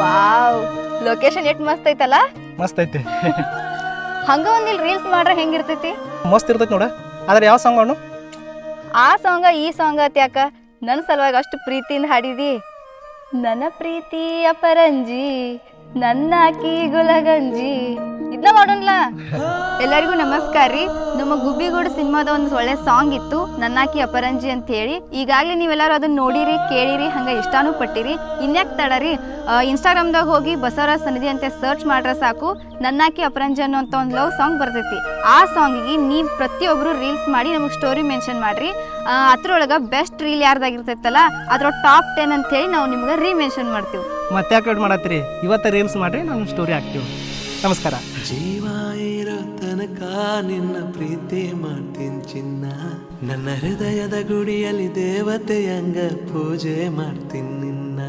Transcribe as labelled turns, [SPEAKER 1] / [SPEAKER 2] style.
[SPEAKER 1] Wow. Location ಎಷ್ಟು ಮಸ್ತ್ ಐತಲ್ಲ?
[SPEAKER 2] ಮಸ್ತ್ ಐತಿ.
[SPEAKER 1] ಹಂಗ ಒಂದಿಲ್ ರೀಲ್ಸ್ ಮಾಡ್ರೆ ಹೆಂಗಿರ್ತೈತಿ
[SPEAKER 2] ಮಸ್ತ್ ಇರ್ತೈತಿ ನೋಡ. ಆದ್ರೆ ಯಾವ ಸಾಂಗ್
[SPEAKER 1] ಆ ಸಾಂಗ ಈ ಸಾಂಗ್ ಆತ್ ಯಾಕ? ನನ್ನ ಸಲುವಾಗಿ ಅಷ್ಟು ಪ್ರೀತಿಯಿಂದ ಹಾಡಿದಿ. ನನ್ನ ಪ್ರೀತಿ ಅಪರಂಜಿ ನನ್ನ ಆಕಿ ಗುಲಗಂಜಿ ಇದನ್ನ ಮಾಡೋಣ ಎಲ್ಲರಿಗೂ ನಮಸ್ಕಾರ ರೀ. ನಮ್ಮ ಗುಬ್ಬಿಗೂಡು ಸಿನಿಮಾದ ಒಂದು ಒಳ್ಳೆ ಸಾಂಗ್ ಇತ್ತು, ನನ್ನಾಕಿ ಅಪರಂಜಿ ಅಂತ ಹೇಳಿ ಈಗಾಗಲೇ ನೀವೆಲ್ಲರೂ ಅದನ್ನ ನೋಡಿರಿ, ಕೇಳಿರಿ, ಹಂಗ ಇಷ್ಟಾನು ಪಟ್ಟಿರಿ. ಇನ್ಯಾಕ್ ತಡರಿ ಇನ್ಸ್ಟಾಗ್ರಾಮ್ದಾಗ ಹೋಗಿ ಬಸವರಾಜ್ ಸನ್ನಿಧಿ ಅಂತ ಸರ್ಚ್ ಮಾಡ್ರೆ ಸಾಕು. ನನ್ನಾಕಿ ಅಪರಂಜಿ ಅನ್ನೋಂಥ ಒಂದು ಲವ್ ಸಾಂಗ್ ಬರ್ತೈತಿ. ಆ ಸಾಂಗಿಗೆ ನೀವು ಪ್ರತಿಯೊಬ್ಬರು ರೀಲ್ಸ್ ಮಾಡಿ ನಮಗೆ ಸ್ಟೋರಿ ಮೆನ್ಷನ್ ಮಾಡ್ರಿ. ಅದ್ರೊಳಗೆ ಬೆಸ್ಟ್ ರೀಲ್ ಯಾರ್ದಾಗಿರ್ತೈತಲ್ಲ ಅದ್ರ ಟಾಪ್ ಟೆನ್ ಅಂತ ಹೇಳಿ ನಾವು ನಿಮ್ಗೆ ರೀಮೆನ್ಷನ್ ಮಾಡ್ತೀವಿ.
[SPEAKER 2] ಮತ್ತೆ ವೇಟ್ ಮಾಡತ್ತೀರಿ? ಇವತ್ತ ರೀಲ್ಸ್ ಮಾಡಿರಿ, ನಾವು ಸ್ಟೋರಿ ಹಾಕ್ತೀವಿ. ನಮಸ್ಕಾರ.
[SPEAKER 3] ಜೀವ ಇರೋ ತನಕ ನಿನ್ನ ಪ್ರೀತಿ ಮಾಡ್ತೀನಿ ಚಿನ್ನ. ನನ್ನ ಹೃದಯದ ಗುಡಿಯಲ್ಲಿ ದೇವತೆಯಂಗ ಪೂಜೆ ಮಾಡ್ತೀನಿ ನಿನ್ನ.